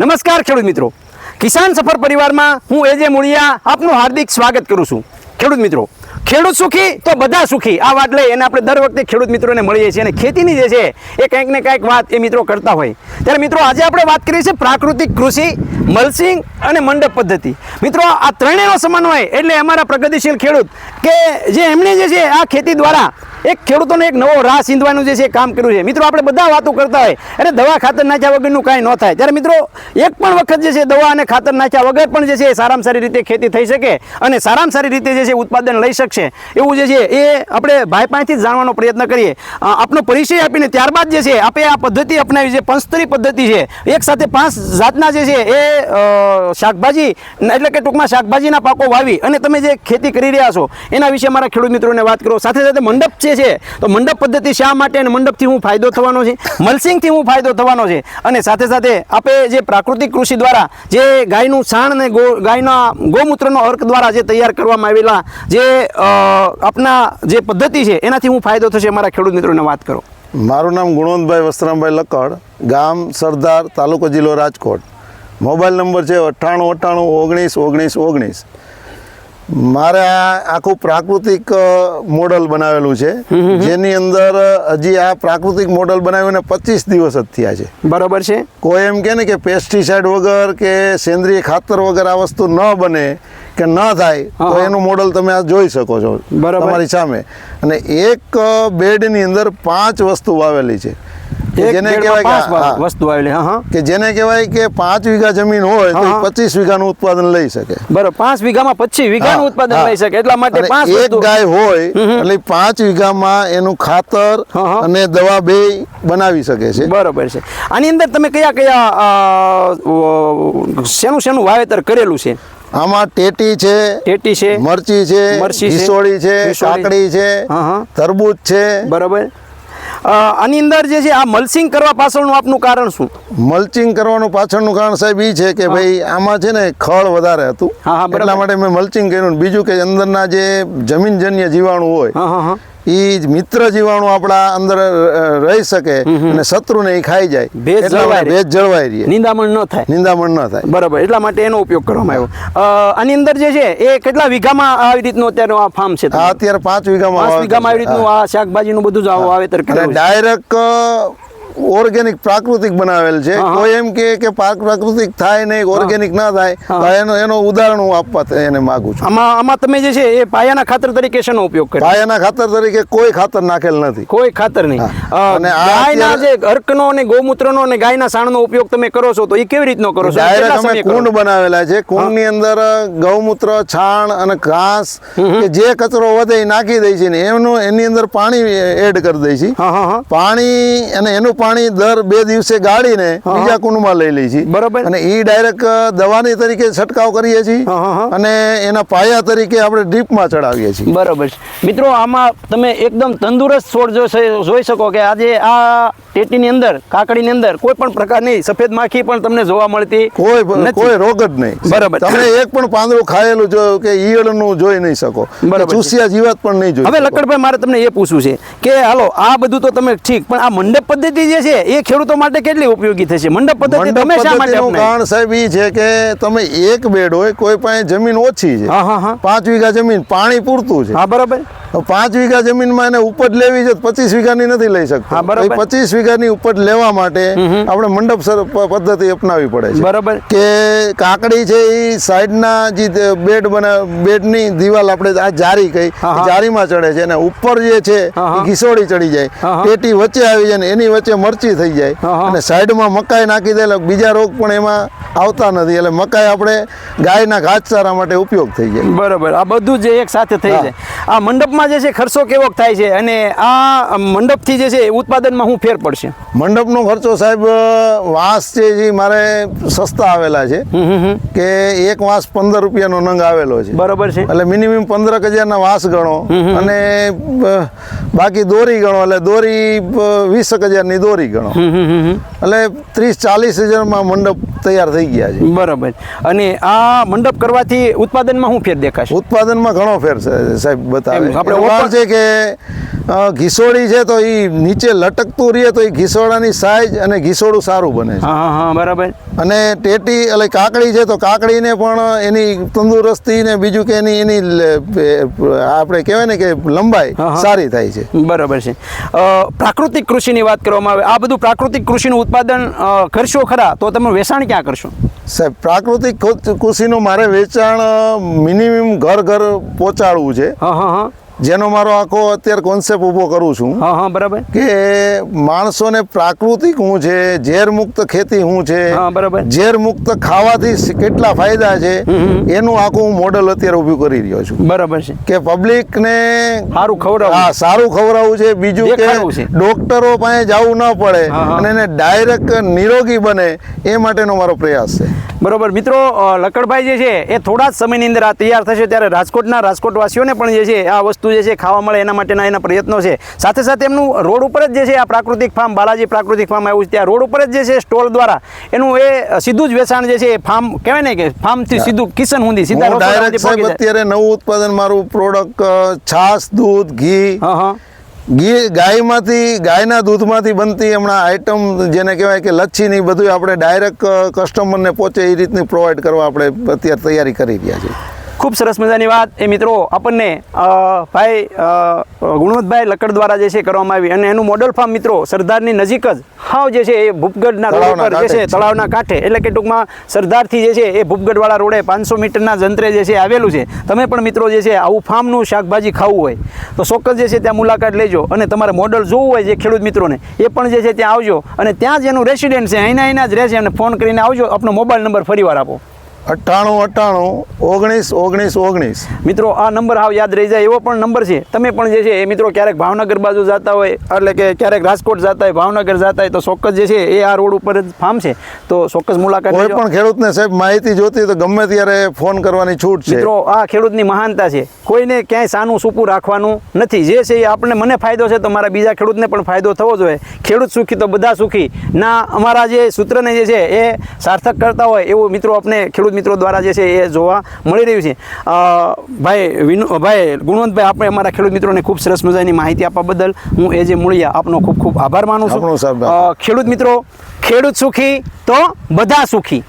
નમસ્કાર ખેડૂત મિત્રો. કિસાન સફર પરિવારમાં હું એજે મુળિયા આપનું હાર્દિક સ્વાગત કરું છું. ખેડૂત મિત્રો, ખેડૂત સુખી તો બધા સુખી. આ વાત લઈ અને આપણે દર વખતે ખેડૂત મિત્રોને મળીએ છીએ અને ખેતીની જે છે એ કંઈક ને કંઈક વાત એ મિત્રો કરતા હોય. ત્યારે મિત્રો, આજે આપણે વાત કરીએ છીએ પ્રાકૃતિક કૃષિ, મલસિંગ અને મંડપ પદ્ધતિ. મિત્રો, આ ત્રણેયનો સમન્વય એટલે અમારા પ્રગતિશીલ ખેડૂત કે જે એમણે જે છે આ ખેતી દ્વારા એક ખેડૂતોને એક નવો રાહ સીંધવાનું જે છે કામ કર્યું છે. મિત્રો, આપણે બધા વાતો કરતા હોય અને દવા ખાતર નાખ્યા વગરનું કાંઈ ન થાય. ત્યારે મિત્રો, એક પણ વખત જે છે દવા અને ખાતર નાખ્યા વગર પણ જે છે એ સારામાં સારી રીતે ખેતી થઈ શકે અને સારામાં સારી રીતે જે છે ઉત્પાદન લઈ શકશે. એવું જે છે એ આપણે ભાઈ પાસેથી જ જાણવાનો પ્રયત્ન કરીએ. આપનો પરિચય આપીને ત્યારબાદ જે છે આપણે આ પદ્ધતિ અપનાવી છે. પંચતરી પદ્ધતિ છે. એક સાથે પાંચ જાતના જે છે એ શાકભાજી એટલે કે ટૂંકમાં શાકભાજીના પાકો વાવી અને તમે જે ખેતી કરી રહ્યા છો, એના વિશે મારા ખેડૂત મિત્રોને વાત કરો. સાથે સાથે મંડપ જે? છે તો મંડપ પદ્ધતિ શા માટે અને મંડપથી હું ફાયદો થવાનો છે? મલસિંગથી હું ફાયદો થવાનો છે. અને સાથે સાથે આપણે જે પ્રાકૃતિક કૃષિ દ્વારા જે ગાયનું છાણ અને ગો ગાયના ગૌમૂત્રનો અર્ક દ્વારા જે તૈયાર કરવામાં આવેલા જે આપના જે પદ્ધતિ છે, એનાથી હું ફાયદો થશે મારા ખેડૂત મિત્રોને વાત કરો. મારું નામ ગુણવંતભાઈ વસ્ત્રામભાઈ લકડ ગામ સરદાર તાલુકો જિલ્લો રાજકોટ. મોબાઈલ નંબર છે અઠ્ઠાણું અઠ્ઠાણું ઓગણીસ ઓગણીસ ઓગણીસ. મારે આ આખું પ્રાકૃતિક મોડલ બનાવેલું છે. જેની અંદર હજી આ પ્રાકૃતિક મોડલ બનાવીને પચીસ દિવસ જ થયા છે. બરાબર છે. કોઈ એમ કે ને કે પેસ્ટિસાઇડ વગર કે સેન્દ્રિય ખાતર વગર આ વસ્તુ ન બને કે ન થાય તો એનું મોડલ તમે આ જોઈ શકો છો. તમારી સામે. અને એક બેડની અંદર પાંચ વસ્તુ વાવેલી છે. કે જેને કહેવાય વસ્તુ આવેલી હા કે જેને કહેવાય કે પાંચ વીઘા જમીન હોય તો. પચીસ વીઘાનું ઉત્પાદન લઈ શકે. બરાબર પાંચ વીઘામાં પચીસ વીઘાનું ઉત્પાદન લઈ શકે એટલા માટે પાંચ એક ગાય હોય એટલે પાંચ વીઘામાં એનું ખાતર. અને દવા બે બનાવી શકે છે. બરોબર છે. આની અંદર તમે કયા કયા શેનું શેનું વાવેતર કરેલું છે? આમાં ટેટી છે ટેટી છે મરચી છે મરચી છે, કાકડી છે. તરબૂચ છે. બરોબર. આની અંદર જે છે આ મલ્સિંગ કરવા પાછળનું આપનું કારણ શું? મલ્ચિંગ કરવાનું પાછળનું કારણ સાહેબ એ છે કે ભાઈ આમાં છે ને ખળ વધારે હતું. એટલા માટે મેં મલ્ચિંગ કર્યું બીજું કે અંદરના જે જમીનજન્ય જીવાણુ હોય હા હા મિત્ર જીવાણુ આપણા અંદર રહી શકે અને શત્રુને એ ખાઈ જાય. ભેજ જળવાય ભેજ જળવાઈ રહે. નિંદામણ ન થાય. નિંદામણ ન થાય. બરાબર એટલા માટે એનો ઉપયોગ કરવામાં આવ્યો. આની અંદર જે છે એ કેટલા વીઘામાં આવી રીતનું અત્યારે આ ફાર્મ છે આ અત્યારે પાંચ વીઘામાં પાંચ વીઘામાં આવી રીતનું આ શાકભાજીનું બધું જ વાવેતર અને ડાયરેક્ટ ઓર્ગેનિક પ્રાકૃતિક બનાવેલ છે. કોઈ એમ કે કે પાક પ્રાકૃતિક થાય નહીં ઓર્ગેનિક ના થાય એનો એનો ઉદાહરણ હું આપવા એને માંગુ છું. આમાં આમાં તમે જે છે એ પાયાના ખાતર તરીકે શેનો ઉપયોગ કર્યો? પાયાના ખાતર તરીકે કોઈ ખાતર નાખેલ નથી. કોઈ ખાતર નહીં. અને ગાયના જે અર્કનો અને ગૌમૂત્રનો અને ગાયના સાણનો ઉપયોગ તમે કરો છો તો એ કેવી રીતનો કરો છો? ડાયરેક્ટ અમે કુંડ બનાવેલા છે. કુંડની અંદર ગૌમૂત્ર છાણ અને ઘાસ કે જે કચરો વધે એ નાખી દે છે ને એનું એની અંદર પાણી એડ કરી દે છે. પાણી અને એનું પાણી દર બે દિવસે ગાળીને બીજા કુંડમાં લઈ લઈએ છીએ બરાબર અને એ ડાયરેક્ટ દવાની તરીકે છંટકાવ કરીએ છીએ. અને એના પાયા તરીકે આપણે ડ્રીપમાં ચડાવીએ છીએ બરાબર છે મિત્રો આમાં તમે એકદમ તંદુરસ્ત છોડ જો જોઈ શકો કે આજે આ ટેટીની અંદર કાકડીની અંદર કોઈ પણ પ્રકારની સફેદ માખી પણ તમને જોવા મળતી કોઈ પણ કોઈ રોગ જ નહીં બરાબર. તમે એક પણ પાંદડું ખાયેલું જોયું કે ઈયળનું જોઈ નહીં શકો બરાબર. ચૂસિયા જીવાત પણ નહીં જોઈ હવે. લકડભાઈ મારે તમને એ પૂછવું છે કે હાલો આ બધું તો તમે ઠીક પણ આ મંડપ પદ્ધતિ જે છે એ ખેડૂતો માટે કેટલી ઉપયોગી થશે? મંડપ પદ્ધતિ તમે શા માટે કારણ સાહેબ એ છે કે તમે એક બેડ હોય કોઈ પાસે જમીન ઓછી છે. હા હા હા. પાંચ વીઘા જમીન પાણી પૂરતું છે. હા બરાબર. પાંચ વીઘા જમીનમાં એને ઉપજ લેવી છે પચીસ વીઘાની નથી લઈ શકતો. પચીસ વીઘાની ઉપજ લેવા માટે આપણે મંડપ સર- પદ્ધતિ અપનાવી પડે છે. બરાબર. કે કાકડી છે એ સાઈડના જે દ- બેડ બના બેડની દિવાલ આપણે આ જારી કહી. જારીમાં ચડે છે. અને ઉપર જે છે. એ ઘીસોડી ચડી જાય. હા. વચ્ચે આવી જાય ને એની વચ્ચે મરચી થઈ જાય. હા, હા. અને સાઈડમાં મકાઈ નાખી દે એટલે બીજા રોગ પણ એમાં આવતા નથી. એટલે મકાઈ આપણે ગાયના ઘાસચારા માટે ઉપયોગ થઈ જાય. બરાબર. આ બધું જે એક સાથે થઈ જાય. આ મંડપમાં જે છે ખર્ચો કેવો થાય છે? અને આ મંડપથી જે છે ઉત્પાદનમાં શું ફેર પડશે? મંડપનો ખર્ચો સાહેબ વાંસ છે જે મારે સસ્તા આવેલા છે. કે એક વાંસ પંદર રૂપિયાનો નંગ આવેલો છે. બરોબર છે. એટલે મિનિમમ પંદર હજારના વાંસ ગણો. અને બાકી દોરી ગણો. એટલે દોરી વીસ હજારની દોરી ગણો. એટલે ત્રીસ ચાલીસ હજારમાં મંડપ તૈયાર થઈ ગયા છે. બરાબર. અને આ મંડપ કરવાથી ઉત્પાદનમાં શું ફેર દેખાશે? ઉત્પાદનમાં ઘણો ફેર છે સાહેબ બતાવે. આપણે એનું છે કે ઘીસોડી છે તો એ નીચે લટકતું રહે તો એ ઘીસોડાની સાઈઝ અને ઘીસોડું સારું બને છે. હા હા બરાબર. અને ટેટી એટલે કાકડી છે તો કાકડીને પણ એની તંદુરસ્તી ને બીજું કે એની એની આપણે કહેવાય ને કે લંબાઈ. સારી થાય છે. બરાબર છે. પ્રાકૃતિક કૃષિની વાત કરવામાં આવે. આ બધું પ્રાકૃતિક કૃષિનું ઉત્પાદન કરશો ખરા? તો તમે વેચાણ ક્યાં કરશો? સાહેબ પ્રાકૃતિક કૃષિનું મારે વેચાણ મિનિમમ ઘર ઘર પહોંચાડવું છે. હા હા હા. જેનો મારો આખો અત્યારે કોન્સેપ્ટ ઊભો કરું છું હા હા બરાબર. કે માણસોને પ્રાકૃતિક શું છે ઝેર મુક્ત ખેતી શું છે હા, બરાબર. ઝેર મુક્ત ખાવાથી કેટલા ફાયદા છે એનું આખું હું મોડલ અત્યારે ઊભું કરી રહ્યો છું. બરાબર છે. કે પબ્લિકને સારું ખવડાવું. હા સારું ખવડાવવું છે બીજું. કે ડોક્ટરો પાસે જવું ન પડે હા, હા. અને એને ડાયરેક્ટ નિરોગી બને એ માટેનો મારો પ્રયાસ છે. બરોબર. મિત્રો લકડભાઈ જે છે એ થોડા જ સમયની અંદર આ તૈયાર થશે ત્યારે રાજકોટના રાજકોટવાસીઓને પણ જે છે આ વસ્તુ જે છે ખાવા મળે એના માટેના એના પ્રયત્નો છે. સાથે સાથે એમનું રોડ ઉપર જ જે છે આ પ્રાકૃતિક ફાર્મ બાલાજી પ્રાકૃતિક ફાર્મ આવ્યું છે. ત્યાં રોડ ઉપર જ જે છે સ્ટોલ દ્વારા એનું એ સીધું જ વેચાણ જે છે એ ફાર્મ કહેવાય ને કે ફાર્મથી સીધું કિશન હુંદી સીધા. અત્યારે નવું ઉત્પાદન મારું પ્રોડક્ટ છાશ દૂધ ઘી હા ઘી ગાયમાંથી ગાયના દૂધમાંથી બનતી હમણાં આઈટમ જેને કહેવાય કે લચ્છી ની બધું આપણે ડાયરેક્ટ કસ્ટમરને પહોંચે એ રીતની પ્રોવાઈડ કરવા આપણે અત્યારે તૈયારી કરી રહ્યા છીએ. ખૂબ સરસ મજાની વાત. એ મિત્રો આપણને ભાઈ ગુણવંતભાઈ લકડ દ્વારા જે છે કરવામાં આવી અને એનું મોડલ ફાર્મ મિત્રો સરદારની નજીક જ હાવ જે છે એ ભૂપગઢના રોડ ઉપર જે છે તળાવના કાંઠે. એટલે કે ટૂંકમાં સરદારથી જે છે એ ભૂપગઢવાળા રોડે પાંચસો મીટરના જંત્રે જે છે આવેલું છે. તમે પણ મિત્રો જે છે આવું ફાર્મનું શાકભાજી ખાવું હોય તો ચોક્કસ જે છે ત્યાં મુલાકાત લેજો અને તમારે મોડલ જોવું હોય જે ખેડૂત મિત્રોને એ પણ જે છે ત્યાં આવજો અને ત્યાં જ એનું રેસિડેન્ટ છે અહીંના અહીંના જ રહેશે અને ફોન કરીને આવજો આપનો મોબાઈલ નંબર ફરીવાર આપો. અઠ્ઠાણું અઠ્ઠાણું ઓગણીસ ઓગણીસ ઓગણીસ. મિત્રો આ નંબર હાવ યાદ રહી જાય એવો પણ નંબર છે. તમે પણ જે છે એ મિત્રો ક્યારેક ભાવનગર બાજુ જતા હોય એટલે કે ક્યારેક રાજકોટ જતા હોય ભાવનગર જતા હોય તો ચોક્કસ જે છે એ આ રોડ ઉપર જ ફાર્મ છે. તો ચોક્કસ મુલાકાત કોઈ પણ ખેડૂતને સાહેબ માહિતી જોતી તો ગમે ત્યારે ફોન કરવાની છૂટ છે. મિત્રો આ ખેડૂતની મહાનતા છે. કોઈને ક્યાંય સાનું સૂપું રાખવાનું નથી. જે છે એ આપણે મને ફાયદો છે તો મારા બીજા ખેડૂતને પણ ફાયદો થવો જોઈએ. ખેડૂત સુખી તો બધા સુખી. ના અમારા જે સૂત્રને જે છે એ સાર્થક કરતા હોય એવું મિત્રો આપણે ખેડૂત મિત્રો દ્વારા જે છે એ જોવા મળી રહ્યું છે. ભાઈ વિનુ ભાઈ ગુણવંતભાઈ આપણે અમારા ખેડૂત મિત્રોને ખૂબ સરસ મજાની માહિતી આપવા બદલ હું એ જે મૂળિયા આપનો ખૂબ ખૂબ આભાર માનું છું. ખેડૂત મિત્રો ખેડૂત સુખી તો બધા સુખી.